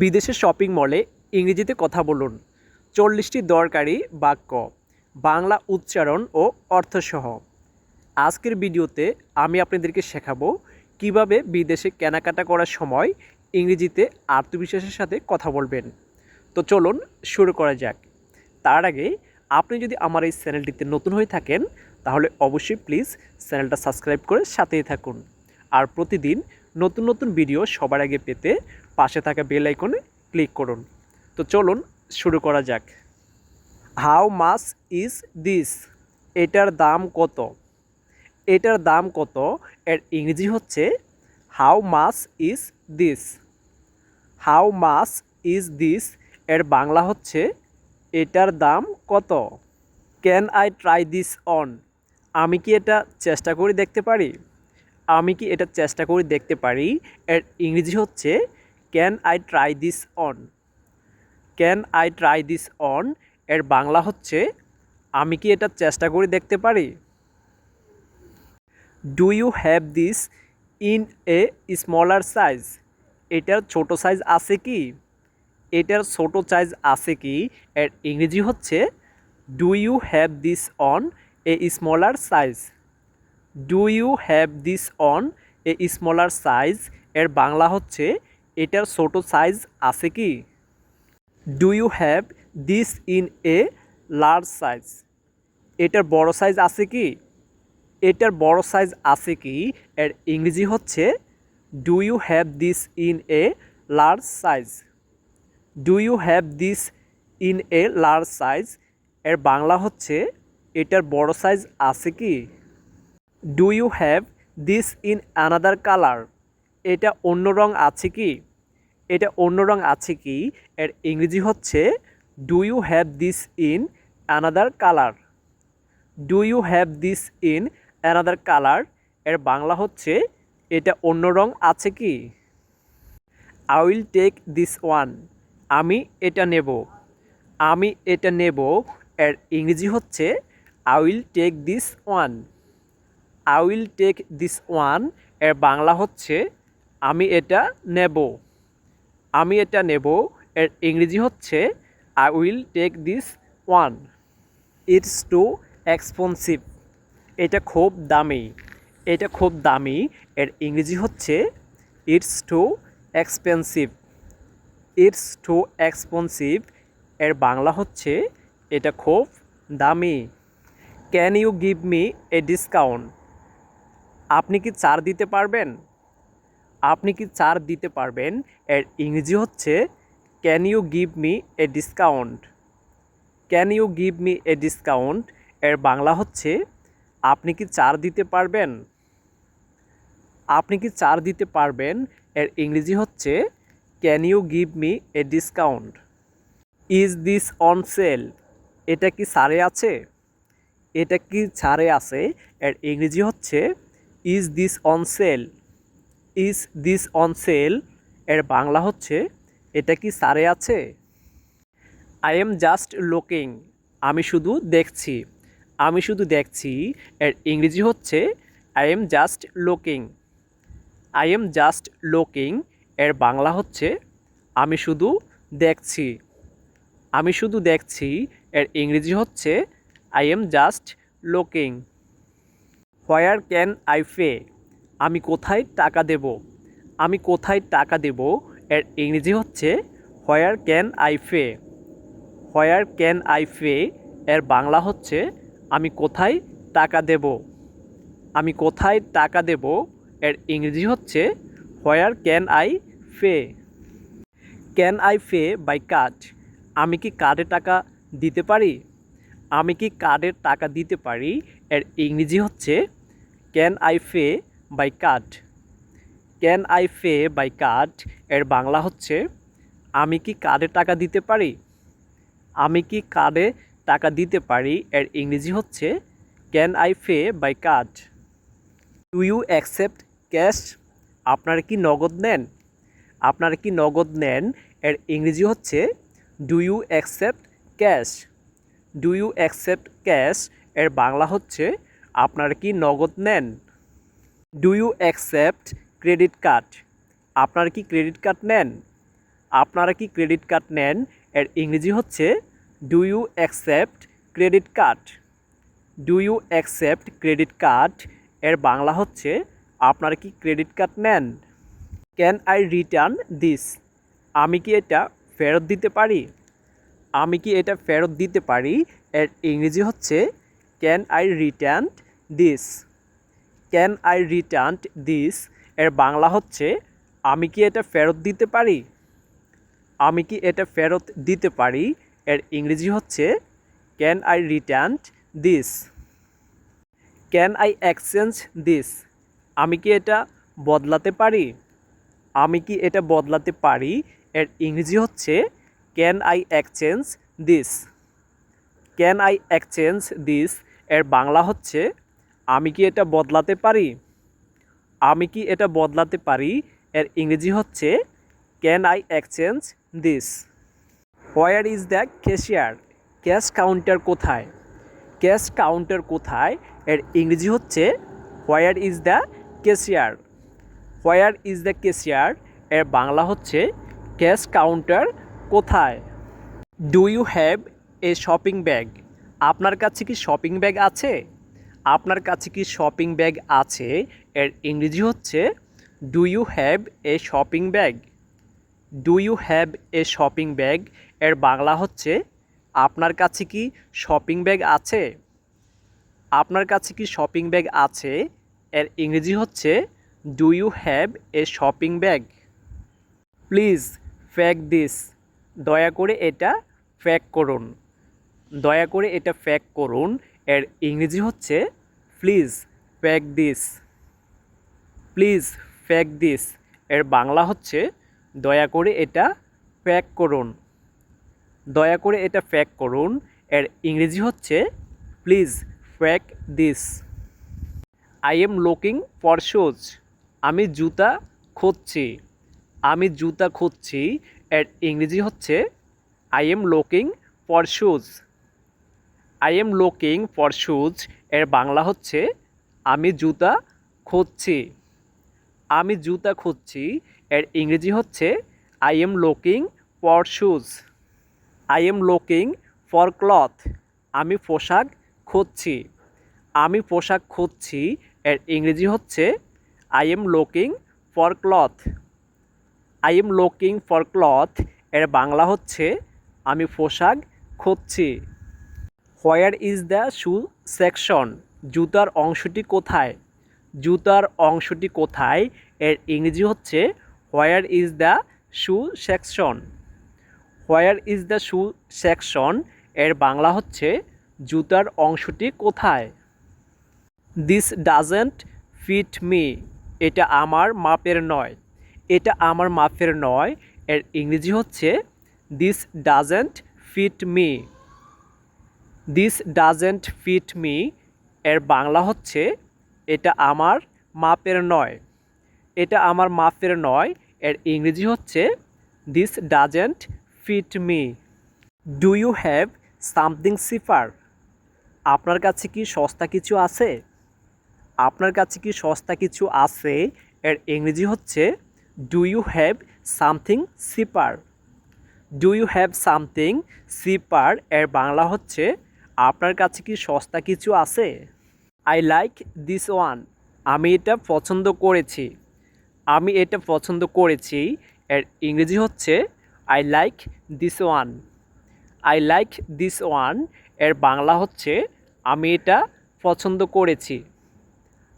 বিদেশের শপিং মলে ইংরেজিতে কথা বলুন। চল্লিশটি দরকারি বাক্য, বাংলা উচ্চারণ ও অর্থসহ। আজকের ভিডিওতে আমি আপনাদেরকে শেখাবো কীভাবে বিদেশে কেনাকাটা করার সময় ইংরেজিতে আত্মবিশ্বাসের সাথে কথা বলবেন। তো চলুন শুরু করা যাক। তার আগে আপনি যদি আমার এই চ্যানেলটিতে নতুন হয়ে থাকেন, তাহলে অবশ্যই প্লিজ চ্যানেলটা সাবস্ক্রাইব করে সাথেই থাকুন। আর প্রতিদিন নতুন নতুন ভিডিও সবার আগে পেতে পাশে থাকা বেল আইকনে ক্লিক করুন। তো চলুন, শুরু করা যাক। হাউ মাস ইজ দিস এটার দাম কত? এটার দাম কত? এর ইংরেজি হচ্ছে how much is this how much is this এর বাংলা হচ্ছে, এটার দাম কত? Can I try this on আমি কি এটা চেষ্টা করে দেখতে পারি? আমি কি এটা চেষ্টা করে দেখতে পারি? এর ইংরেজি হচ্ছে can I try this on can I try this on এর বাংলা হচ্ছে, আমি কি এটা চেষ্টা করে দেখতে পারি? Do you have this in a smaller size এটার ছোট সাইজ আছে কি? এটার ছোট সাইজ আছে কি? এর ইংরেজি হচ্ছে do you have this on a smaller size do you have this on a smaller size এর বাংলা হচ্ছে এটার ছোটো সাইজ আছে কি? Do you have this in a large size এটার বড় সাইজ আছে কি? এটার বড় সাইজ আছে কি? এর ইংরেজি হচ্ছে do you have this in a large size do you have this in a large size এর বাংলা হচ্ছে, এটার বড় সাইজ আছে কি? Do you have this in another colour এটা অন্য রং আছে কি? এটা অন্য রং আছে কি? এর ইংরেজি হচ্ছে do you have this in another colour do you have this in another কালারের বাংলা হচ্ছে, এটা অন্য রং আছে কি? I will take this one আমি এটা নেব। আমি এটা নেব। এর ইংরেজি হচ্ছে I will take this one I will take this ওয়ানের বাংলা হচ্ছে আমি এটা নেব। আমি এটা নেব। এর ইংরেজি হচ্ছে I will take this one it's too expensive এটা খুব দামি। এটা খুব দামি। এর ইংরেজি হচ্ছে it's too expensive it's too expensive এর বাংলা হচ্ছে, এটা খুব দামি। Can you give me a discount আপনি কি ছাড় দিতে পারবেন? আপনি কি ছাড় দিতে পারবেন? এর ইংরেজি হচ্ছে can you give me a discount can you give me a discount এর বাংলা হচ্ছে, আপনি কি চার দিতে পারবেন? আপনি কি চার দিতে পারবেন? এর ইংরেজি হচ্ছে can you give me a discount is this on sale এটা কি ছাড়ে আছে? এটা কি ছাড়ে আছে? এর ইংরেজি হচ্ছে is this on sale is this on sale? এর বাংলা হচ্ছে, এটা কি ছাড়ে আছে? আই এম জাস্ট লুকিং, আমি শুধু দেখছি। আমি শুধু দেখছি, এর ইংরেজি হচ্ছে, I am just looking. I am just looking, এর বাংলা হচ্ছে, আমি শুধু দেখছি। আমি শুধু দেখছি, এর ইংরেজি হচ্ছে, I am just looking. Where can I pay আমি কোথায় টাকা দেব? আমি কোথায় টাকা দেব? এর ইংরেজি হচ্ছে where can I pay where can I pay এর বাংলা হচ্ছে, আমি কোথায় টাকা দেব? আমি কোথায় টাকা দেব? এর ইংরেজি হচ্ছে where can I pay can I pay by card আমি কি কার্ডে টাকা দিতে পারি? আমি কি কার্ডের টাকা দিতে পারি? এর ইংরেজি হচ্ছে can I pay by card can I pay by card এর বাংলা হচ্ছে, আমি কি কার্ডে টাকা দিতে পারি? আমি কি কার্ডে টাকা দিতে পারি? এর ইংরেজি হচ্ছে can I pay by card do you accept cash আপনারা কি নগদ নেন? আপনারা কি নগদ নেন? এর ইংরেজি হচ্ছে do you accept cash do you accept cash এর বাংলা হচ্ছে, আপনারা কি নগদ নেন? Do you accept credit card আপনারা কি ক্রেডিট কার্ড নেন? আপনারা কি ক্রেডিট কার্ড নেন? এর ইংরেজি হচ্ছে do you accept credit card do you accept credit card এর বাংলা হচ্ছে, আপনারা কি ক্রেডিট কার্ড নেন? ক্যান আই রিটার্ন দিস আমি কি এটা ফেরত দিতে পারি? আমি কি এটা ফেরত দিতে পারি? এর ইংরেজি হচ্ছে can I return this can I return this? এর বাংলা হচ্ছে, আমি কি এটা ফেরত দিতে পারি? আমি কি এটা ফেরত দিতে পারি? এর ইংরেজি হচ্ছে, can I return this? Can I exchange this? আমি কি এটা বদলাতে পারি? আমি কি এটা বদলাতে পারি? এর ইংরেজি হচ্ছে, can I exchange this? Can I exchange this? এর বাংলা হচ্ছে আমি কি এটা বদলাতে পারি? আমি কি এটা বদলাতে পারি? এর ইংরেজি হচ্ছে can I exchange this where is the cashier cash counter কোথায়? ক্যাশ কাউন্টার কোথায়? এর ইংরেজি হচ্ছে where is the cashier where is the cashier এর বাংলা হচ্ছে ক্যাশ কাউন্টার কোথায়? Do you have a shopping bag আপনার কাছে কি শপিং ব্যাগ আছে? আপনার কাছে কি শপিং ব্যাগ আছে? এর ইংরেজি হচ্ছে do you have a shopping bag do you have a shopping bag এর বাংলা হচ্ছে, আপনার কাছে কি শপিং ব্যাগ আছে? আপনার কাছে কি শপিং ব্যাগ আছে? এর ইংরেজি হচ্ছে do you have a shopping bag please pack this দয়া করে এটা ফ্যাক করুন। দয়া করে এটা ফ্যাক করুন। এর ইংরেজি হচ্ছে please pack this please pack this এর বাংলা হচ্ছে, দয়া করে এটা প্যাক করুন। দয়া করে এটা প্যাক করুন। এর ইংরেজি হচ্ছে please pack this I am looking for shoes আমি জুতা খুঁজছি। আমি জুতা খুঁজছি। এর ইংরেজি হচ্ছে I am looking for shoes I am looking for shoes এর বাংলা হচ্ছে, আমি জুতা খুঁজছি। আমি জুতা খুঁজছি। এর ইংরেজি হচ্ছে I am looking for shoes I am looking for cloth আমি পোশাক খুঁজছি। আমি পোশাক খুঁজছি। এর ইংরেজি হচ্ছে I am looking for cloth I am looking for cloth এর বাংলা হচ্ছে, আমি পোশাক খুঁজছি। Where is the shoe section জুতার অংশটি কোথায়? জুতার অংশটি কোথায়? এর ইংরেজি হচ্ছে where is the shoe section where is the shoe section এর বাংলা হচ্ছে, জুতার অংশটি কোথায়? দিস ডাজেন্ট ফিট মি এটা আমার মাপের নয়। এটা আমার মাপের নয়। এর ইংরেজি হচ্ছে this doesn't fit me this doesn't fit me এর বাংলা হচ্ছে, এটা আমার মাপের নয়। এটা আমার মাপের নয়। এর ইংরেজি হচ্ছে this doesn't fit me do you have something cheaper আপনার কাছে কি সস্তা কিছু আছে? আপনার কাছে কি সস্তা কিছু আছে? এর ইংরেজি হচ্ছে do you have something cheaper do you have something cheaper এর বাংলা হচ্ছে আপনার কাছে কি সস্তা কিছু আছে? আই লাইক দিস ওয়ান আমি এটা পছন্দ করেছি। আমি এটা পছন্দ করেছি। এর ইংরেজি হচ্ছে I like this one I like this ওয়ানের বাংলা হচ্ছে, আমি এটা পছন্দ করেছি।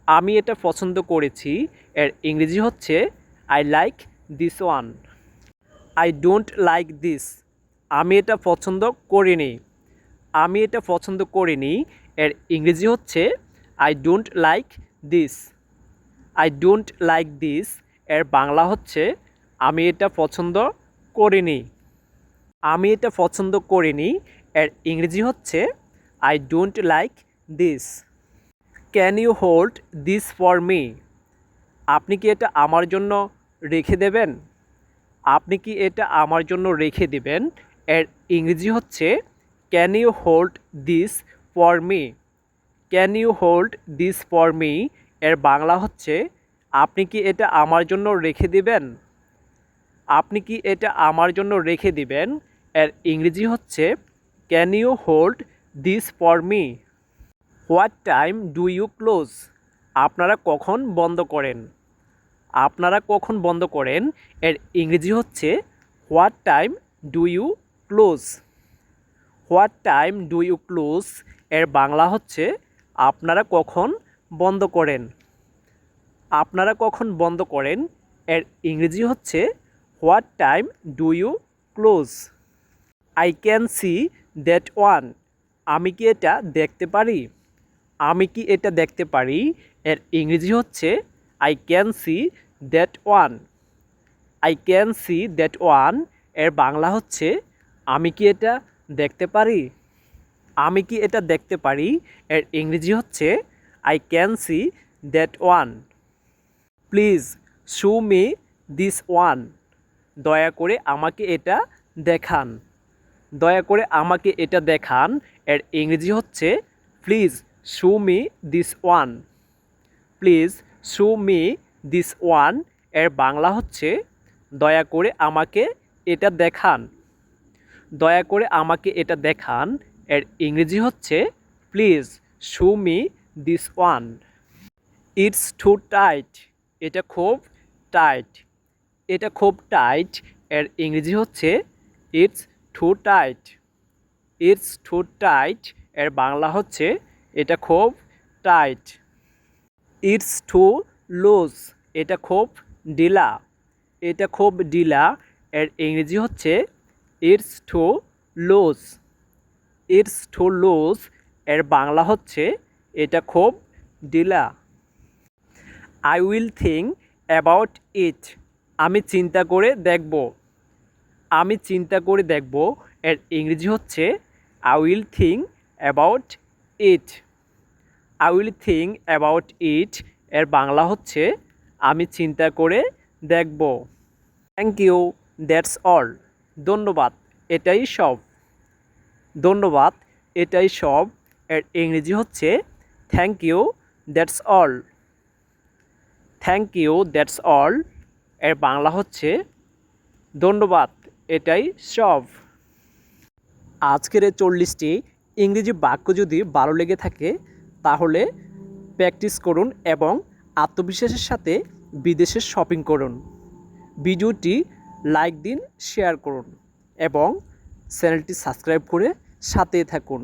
আমি এটা পছন্দ করেছি। এর ইংরেজি হচ্ছে I like this one I don't like this আমি এটা পছন্দ করিনি। আমি এটা পছন্দ করিনি। এর ইংরেজি হচ্ছে I don't like this I don't like this এর বাংলা হচ্ছে, আমি এটা পছন্দ করিনি। আমি এটা পছন্দ করিনি। এর ইংরেজি হচ্ছে I don't like this can you hold this for me আপনি কি এটা আমার জন্য রেখে দেবেন? আপনি কি এটা আমার জন্য রেখে দেবেন? এর ইংরেজি হচ্ছে can you hold this for me can you hold this for me এর বাংলা হচ্ছে, আপনি কি এটা আমার জন্য রেখে দিবেন? আপনি কি এটা আমার জন্য রেখে দিবেন? এর ইংরেজি হচ্ছে can you hold this for me what time do you close আপনারা কখন বন্ধ করেন? আপনারা কখন বন্ধ করেন? এর ইংরেজি হচ্ছে what time do you close what time do you close? এর বাংলা হচ্ছে, আপনারা কখন বন্ধ করেন? আপনারা কখন বন্ধ করেন? এর ইংরেজি হচ্ছে, what time do you close? I can see that one. আমি কি এটা দেখতে পারি? আমি কি এটা দেখতে পারি? এর ইংরেজি হচ্ছে, I can see that one. I can see that one. এর বাংলা হচ্ছে, আমি কি এটা দেখতে পারি? আমি কি এটা দেখতে পারি? এর ইংরেজি হচ্ছে I can see that one please show me this one দয়া করে আমাকে এটা দেখান। দয়া করে আমাকে এটা দেখান। এর ইংরেজি হচ্ছে please show me this one please show me this ওয়ানের বাংলা হচ্ছে, দয়া করে আমাকে এটা দেখান। দয়া করে আমাকে এটা দেখান। এর ইংরেজি হচ্ছে please show me this one it's too tight এটা খুব টাইট এটা খুব টাইট এর ইংরেজি হচ্ছে it's too tight it's too tight এর বাংলা হচ্ছে, এটা খুব টাইট ইটস টু লুজ এটা খুব ডিলা এটা খুব ডিলা এর ইংরেজি হচ্ছে টু লুজ এর বাংলা হচ্ছে এটা খুব ডিলা। I will think about it আমি চিন্তা করে দেখব। আমি চিন্তা করে দেখব। এর ইংরেজি হচ্ছে I will think about it I will think about it এর বাংলা হচ্ছে আমি চিন্তা করে দেখব। থ্যাংক ইউ দ্যাটস অল ধন্যবাদ, এটাই সব। ধন্যবাদ, এটাই সব। এর ইংরেজি হচ্ছে thank you that's all thank you that's all এর বাংলা হচ্ছে, ধন্যবাদ, এটাই সব। আজকের এই চল্লিশটি ইংরেজি বাক্য যদি ভালো লেগে থাকে, তাহলে প্র্যাকটিস করুন এবং আত্মবিশ্বাসের সাথে বিদেশে শপিং করুন। ভিডিওটি লাইক দিন, শেয়ার করুন এবং চ্যানেলটি সাবস্ক্রাইব করে সাথে থাকুন।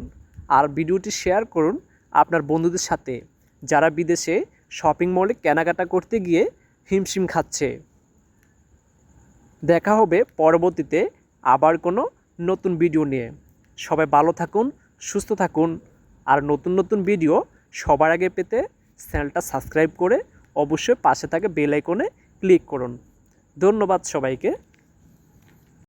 আর ভিডিওটি শেয়ার করুন আপনার বন্ধুদের সাথে যারা বিদেশে শপিং মলে কেনাকাটা করতে গিয়ে হিমশিম খাচ্ছে। দেখা হবে পরবর্তীতে আবার কোনো নতুন ভিডিও নিয়ে। সবাই ভালো থাকুন, সুস্থ থাকুন। আর নতুন নতুন ভিডিও সবার আগে পেতে চ্যানেলটা সাবস্ক্রাইব করে অবশ্যই পাশে থাকে বেল আইকনে ক্লিক করুন। ধন্যবাদ সবাইকে।